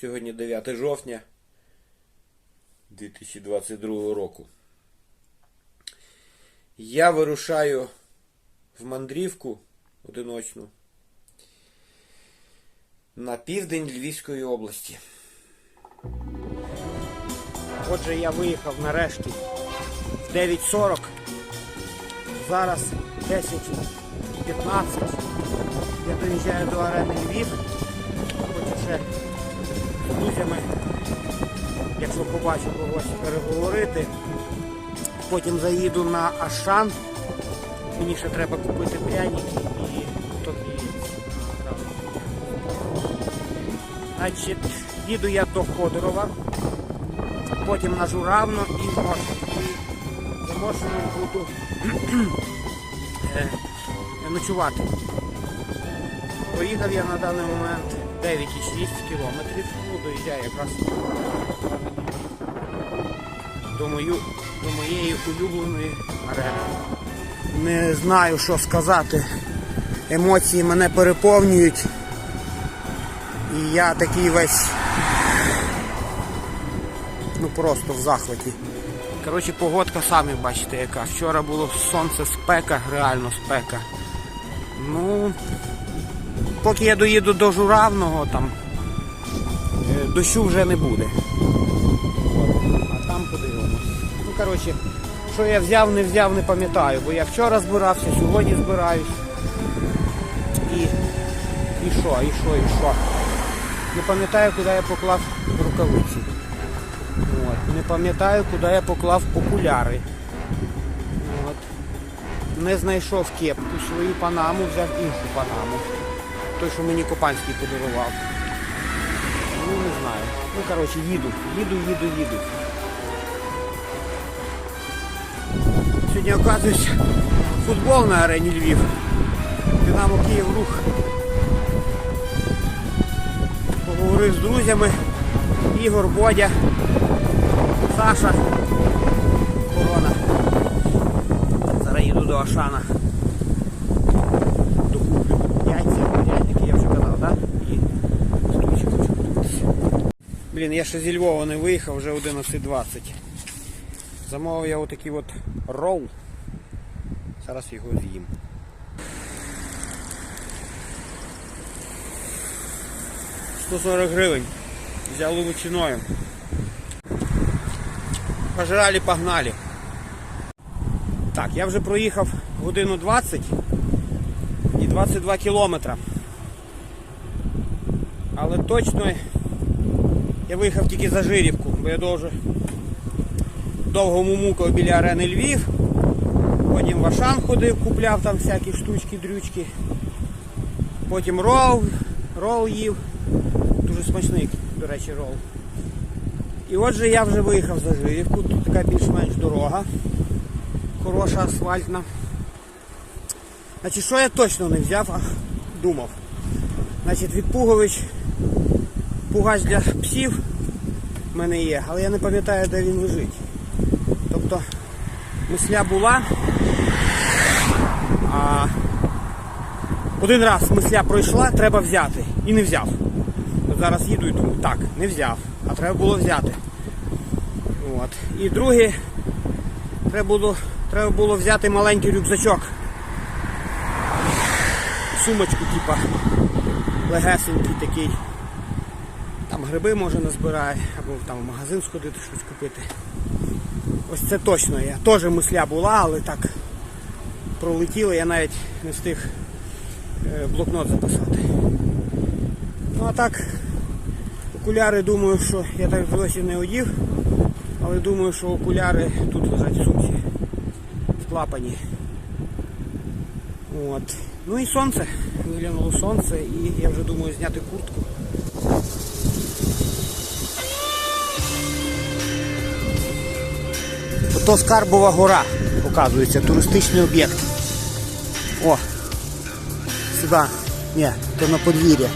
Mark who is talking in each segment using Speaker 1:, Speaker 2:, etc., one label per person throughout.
Speaker 1: Сьогодні 9 жовтня 2022 року. Я вирушаю в мандрівку одиночну на південь Львівської області. Отже, я виїхав нарешті в 9.40. Зараз 10.15. Я доїжджаю до арени Львів. Хочу ще друзями, якщо побачу когось, переговорити. Потім заїду на Ашан. Мені ще треба купити пряники і яєць. Значить, їду я до Ходорова, потім на Журавно і. І Мошином буду е, ночувати. Проїхав я на даний момент 9,6 кілометрів. Ну, доїжджаю якраз до, мою, до моєї улюбленої арени. Не знаю, що сказати. Емоції мене переповнюють. І я такий весь ну просто в захваті. Коротше, погодка самі бачите яка. Вчора було сонце спека, реально спека. Ну, поки я доїду до Журавного, там е, дощу вже не буде. А там подивимось. Ну, коротше, що я взяв, не взяв, не пам'ятаю, бо я вчора збирався, сьогодні збираюсь. І, і що, і що, і що. Не пам'ятаю, куди я поклав рукавиці. От. Не пам'ятаю, куди я поклав окуляри. От. Не знайшов кепку, свою панаму, взяв іншу панаму. Той, що мені Копанський подарував. Ну, не знаю. Ну, коротше, їду, їду, їду, їду. Сьогодні, оказується, футбол на арені Львів. Динамо Київ рух. Поговорив з друзями. Ігор, Бодя, Саша, Корона. Зараз їду до Ашана. Докуплю яйця, пряники, я вже казав, так? І стульчик хочу подивитися. Блін, я ще зі Львова не виїхав, вже 11.20. Замовив я отакий от ролл. Зараз його з'їм. «140 гривень. Взяли лучиною. Пожрали, погнали. Так, я вже проїхав годину 20 і 22 кілометра. Але точно я виїхав тільки за Жирівку, бо я дуже довго мумукав біля арени Львів. Потім в Ашан ходив, купляв там всякі штучки, дрючки. Потім рол, рол їв. Дуже смачний, до речі, рол. І отже я вже виїхав за Жирівку, тут така більш-менш дорога. Хороша асфальтна. Значить, що я точно не взяв, а думав. Значить, відпугович, пугач для псів в мене є, але я не пам'ятаю, де він лежить. Тобто мисля була. А один раз мисля пройшла, треба взяти. І не взяв. Зараз їду і думаю, так, не взяв, а треба було взяти. От. І друге, треба було, треба було взяти маленький рюкзачок. Сумочку, типа легесенький такий. Гриби може назбирає, або там в магазин сходити, щось купити. Ось це точно є. Теж мисля була, але так пролетіло, я навіть не встиг е, блокнот записати. Ну а так, окуляри думаю, що я так досі не одів, але думаю, що окуляри тут лежать в сумці, в клапані. От. Ну і сонце. Виглянуло сонце і я вже думаю зняти куртку. Скарбова гора, показується, туристичний об'єкт. О! Сюди. Ні, то на подвір'я.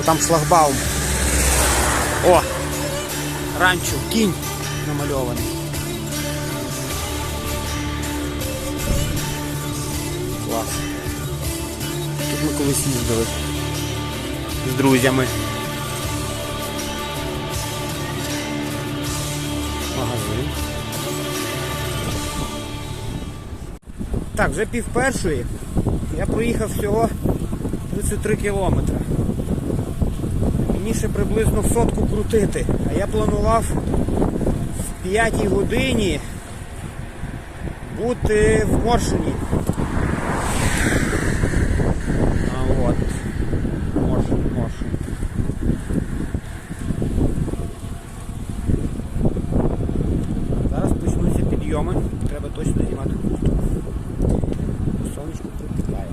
Speaker 1: О, там шлагбаум. О! Ранчо, кінь намальований. Клас. Тут ми колись їздили. з друзями. Магазин. Так, вже пів першої. Я проїхав всього 33 кілометри. Мені ще приблизно сотку крутити. А я планував в 5 годині бути в Моршині. А от. Моршин, Моршин. Зараз почнуться підйоми. Треба точно знімати куртку. Сонечко припікає.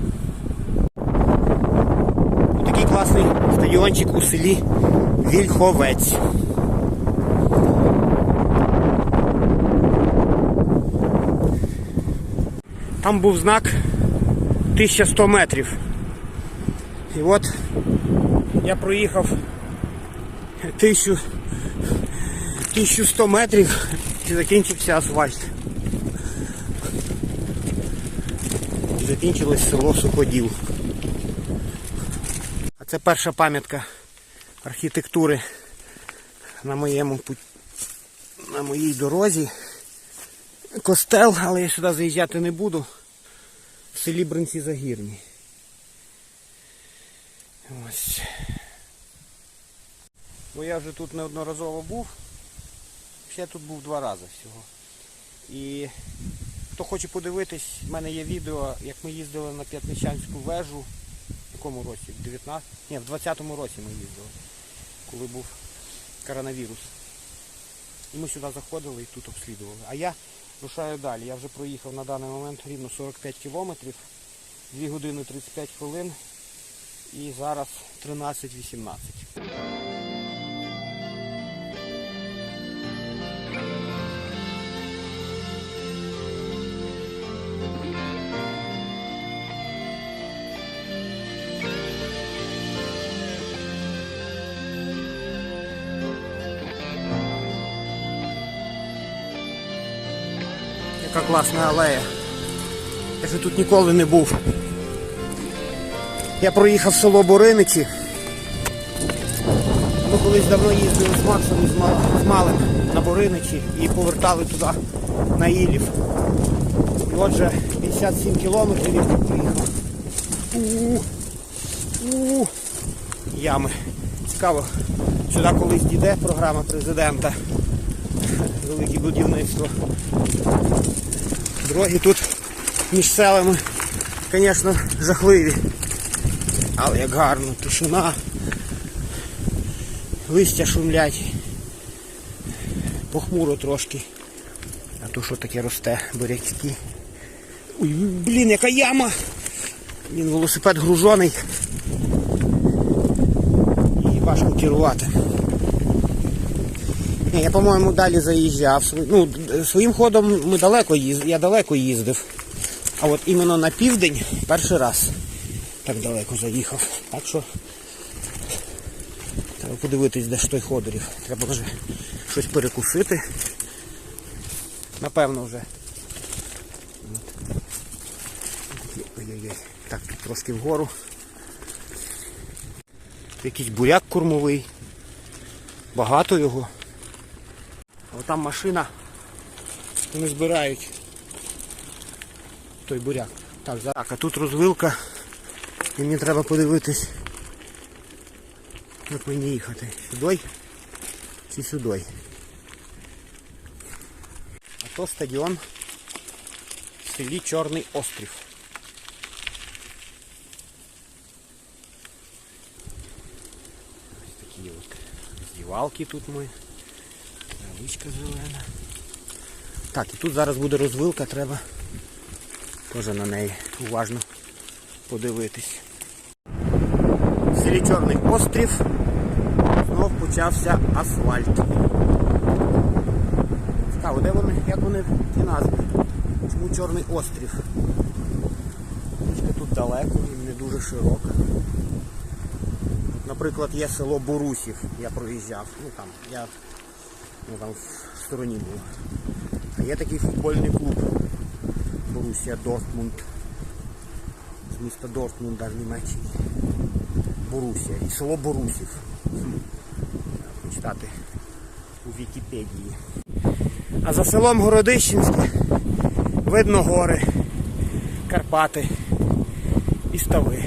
Speaker 1: Такий класний стадіончик у селі Вільховець. Там був знак 1100 метрів. І от я проїхав 1000, 1100 метрів і закінчився асфальт. Закінчилось село Суходіл. Це перша пам'ятка архітектури на моєму на моїй дорозі. Костел, але я сюди заїжджати не буду. В селі Бринці Загірні. Ось. Бо я вже тут неодноразово був. Ще тут був два рази всього. І хто хоче подивитись, в мене є відео, як ми їздили на П'ятничанську вежу. Якому році? В 19? Ні, в 20-му році ми їздили, коли був коронавірус. І ми сюди заходили і тут обслідували. А я рушаю далі. Я вже проїхав на даний момент рівно 45 кілометрів, 2 години 35 хвилин і зараз 13.18. Яка класна алея. Я ще тут ніколи не був. Я проїхав село Бориничі. Ми колись давно їздили з Максом і з Малим на Бориничі і повертали туди на Ілів. І отже, 57 кілометрів я тут проїхав. У-у-у. У-у. Ями. Цікаво, сюди колись дійде програма президента. Велике будівництво. Дороги тут між селами, звісно, жахливі. Але як гарно, тишина, листя шумлять, похмуро трошки. А то що таке росте, бурячки. Ой, блін, яка яма! Він велосипед гружений. І важко керувати. Я, по-моєму, далі заїжджав. Ну, своїм ходом ми далеко їз... я далеко їздив. А от іменно на південь перший раз так далеко заїхав. Так що треба подивитись, де ж той ходорів. Треба вже щось перекусити. Напевно вже. Так, тут трошки вгору. Якийсь буряк кормовий. Багато його. А там машина. Вони збирають той буряк. Так, за- так, а тут розвилка. І мені треба подивитись, як мені їхати. Сюди чи сюди. А то стадіон в селі Чорний Острів. Ось такі от здівалки тут ми. Травичка зелена. Так, і тут зараз буде розвилка, треба теж на неї уважно подивитись. В селі Чорний острів знов почався асфальт. Цікаво, де вони, як вони ті назви? Чому Чорний острів? Річка тут далеко і не дуже широка. Наприклад, є село Борусів, я проїжджав. Ну там, я ну, там в стороні був. А є такий футбольний клуб Борусія Дортмунд. З міста Дортмунда в Німеччині. Борусія і село Борусів. Читати у Вікіпедії. А за селом Городищенське видно гори, Карпати і стави.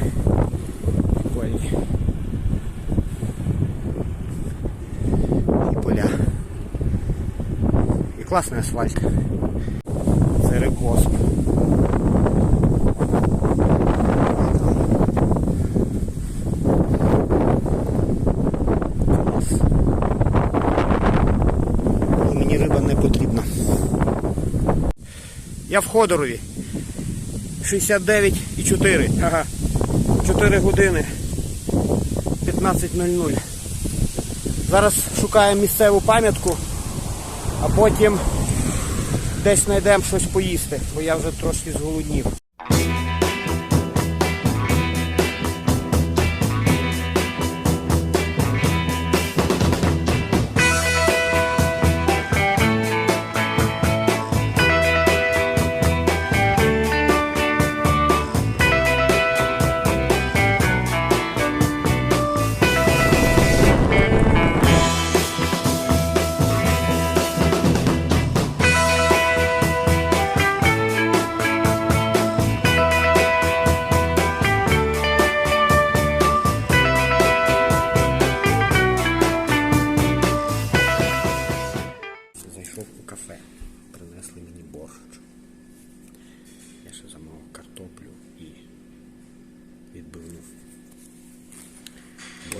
Speaker 1: Прикольні. І поля. І класний асфальт. Це рекосп. Мені риба не потрібна. Я в Ходорові. 69,4. Ага. 4 години. 15.00. Зараз шукаємо місцеву пам'ятку, потім десь знайдемо щось поїсти, бо я вже трошки зголоднів.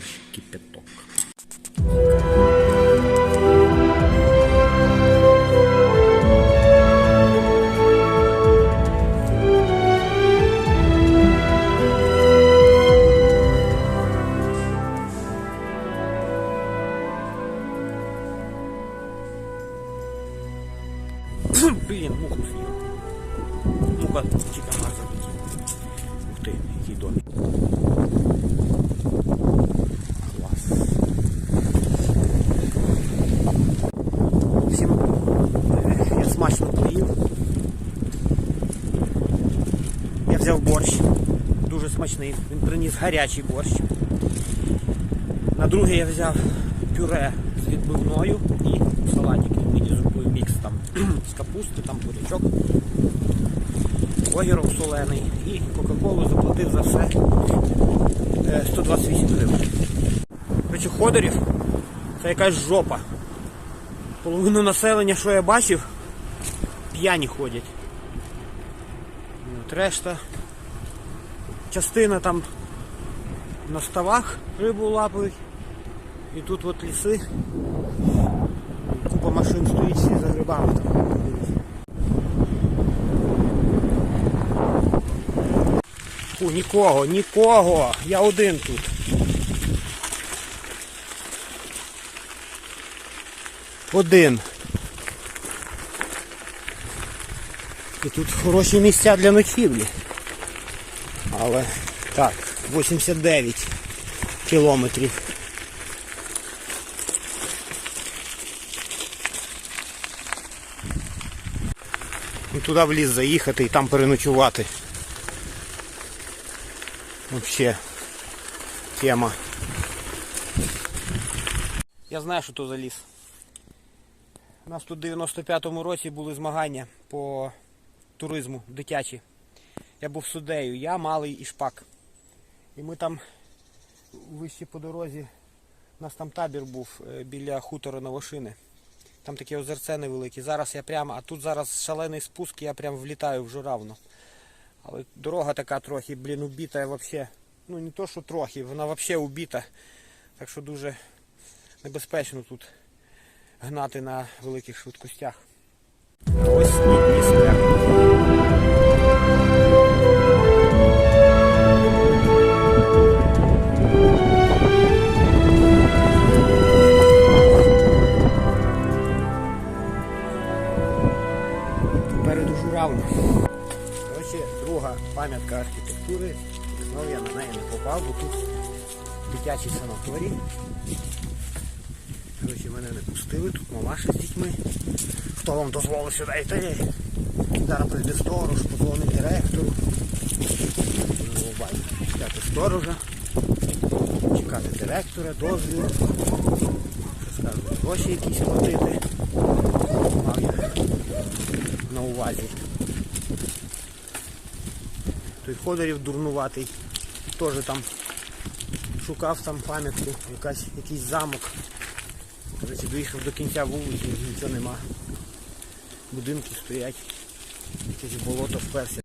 Speaker 1: Борщ кипяток. Взяв борщ. Дуже смачний. Він приніс гарячий борщ. На друге я взяв пюре з відбивною і салатик. Мені зробив мікс там з капусти, там бурячок, огірок солений і Кока-Колу заплатив за все е, 128 гривень. Короче, Ходорів це якась жопа. Половину населення, що я бачив, п'яні ходять. От решта. Частина там на ставах рибу лапають. І тут от ліси. Купа машин стоїть всі за грибами там. Фу, нікого, нікого. Я один тут. Один. І тут хороші місця для ночівлі. Але так, 89 кілометрів. І туди в ліс заїхати і там переночувати. Вообще тема. Я знаю, що то за ліс. У нас тут в 95-му році були змагання по туризму дитячі. Я був суддею, я малий і шпак. І ми там вище по дорозі, у нас там табір був е, біля хутора Новошини. Там таке озерце невелике. Зараз я прямо, а тут зараз шалений спуск, я прям влітаю в журавну. Але дорога така трохи, блін, убита взагалі. Ну не то, що трохи, вона взагалі убита. Так що дуже небезпечно тут гнати на великих швидкостях. Пам'ятка архітектури. Знову я на неї не попав, бо тут дитячий санаторій. Коротше, мене не пустили, тут мамаша з дітьми. Хто вам дозволив сюди йти? Зараз прийде сторож, позвонить директору. Бачити, взяти сторожа. чекати директора, дозвіл. Скажуть, гроші якісь платити. Мав я на увазі. Той дурнуватий. Теж там шукав там пам'ятку, якась, якийсь замок. Коротше, доїхав до кінця вулиці, нічого нема. Будинки стоять. Якесь болото вперся.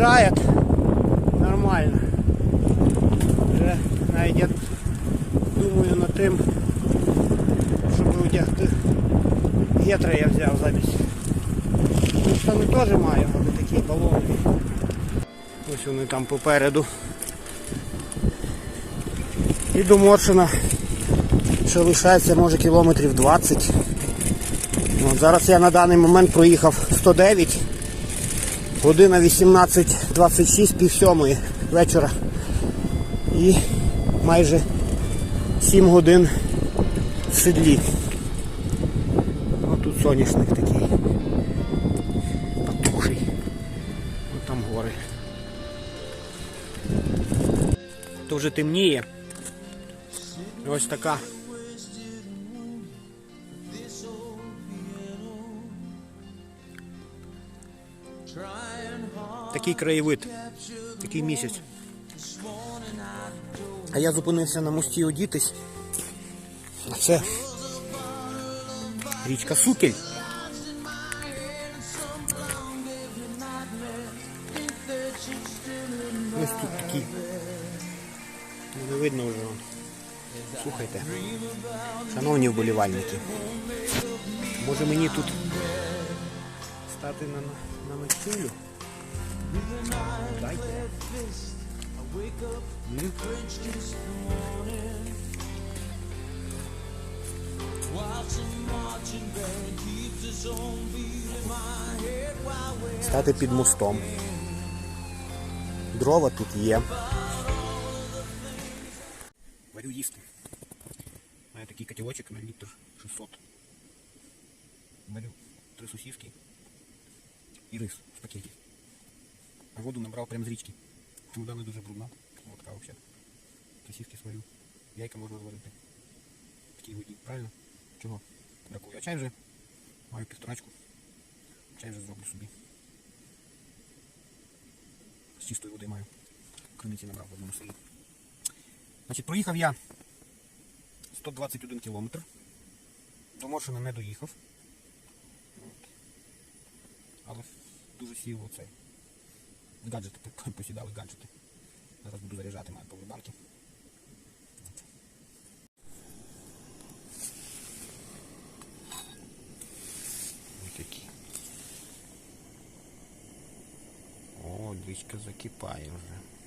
Speaker 1: Свіжає. Нормально. Вже навіть я думаю над тим, щоб одягти гетри я взяв замість. Ну, штани теж маю, але такі балони. Ось вони там попереду. І до Моршина ще лишається може кілометрів 20. От зараз я на даний момент проїхав 109, година 18.26, пів сьомої вечора. І майже 7 годин в седлі. Ось тут соняшник такий. Потухий. Ось там гори. То вже темніє. Ось така Такий краєвид, такий місяць. А я зупинився на мості одітись. Це річка Сукель. Ось тут такі. Не видно вже вам. Слухайте. Шановні вболівальники. Може мені тут стати на, на Стати під мостом. Дрова тут є. Варю їсти. Маю такий котелочок на літр 600. Варю три сосиски і рис в пакеті. Воду набрав прямо з річки. Вода не дуже брудна. Вот така взагалі. Сосиски сварю. Яйка можна зварити. В такій воді. Правильно? Чого? Бракує. А чай вже маю півторачку. Чай вже зроблю собі. З чистої води маю. Криниці набрав в одному селі. Значить, проїхав я 121 кілометр. До Моршина не доїхав. Але дуже сів оцей. Гаджети посідали гаджети. Зараз буду заряджати маю повербанки. Ось такі. О, двічка закипає вже.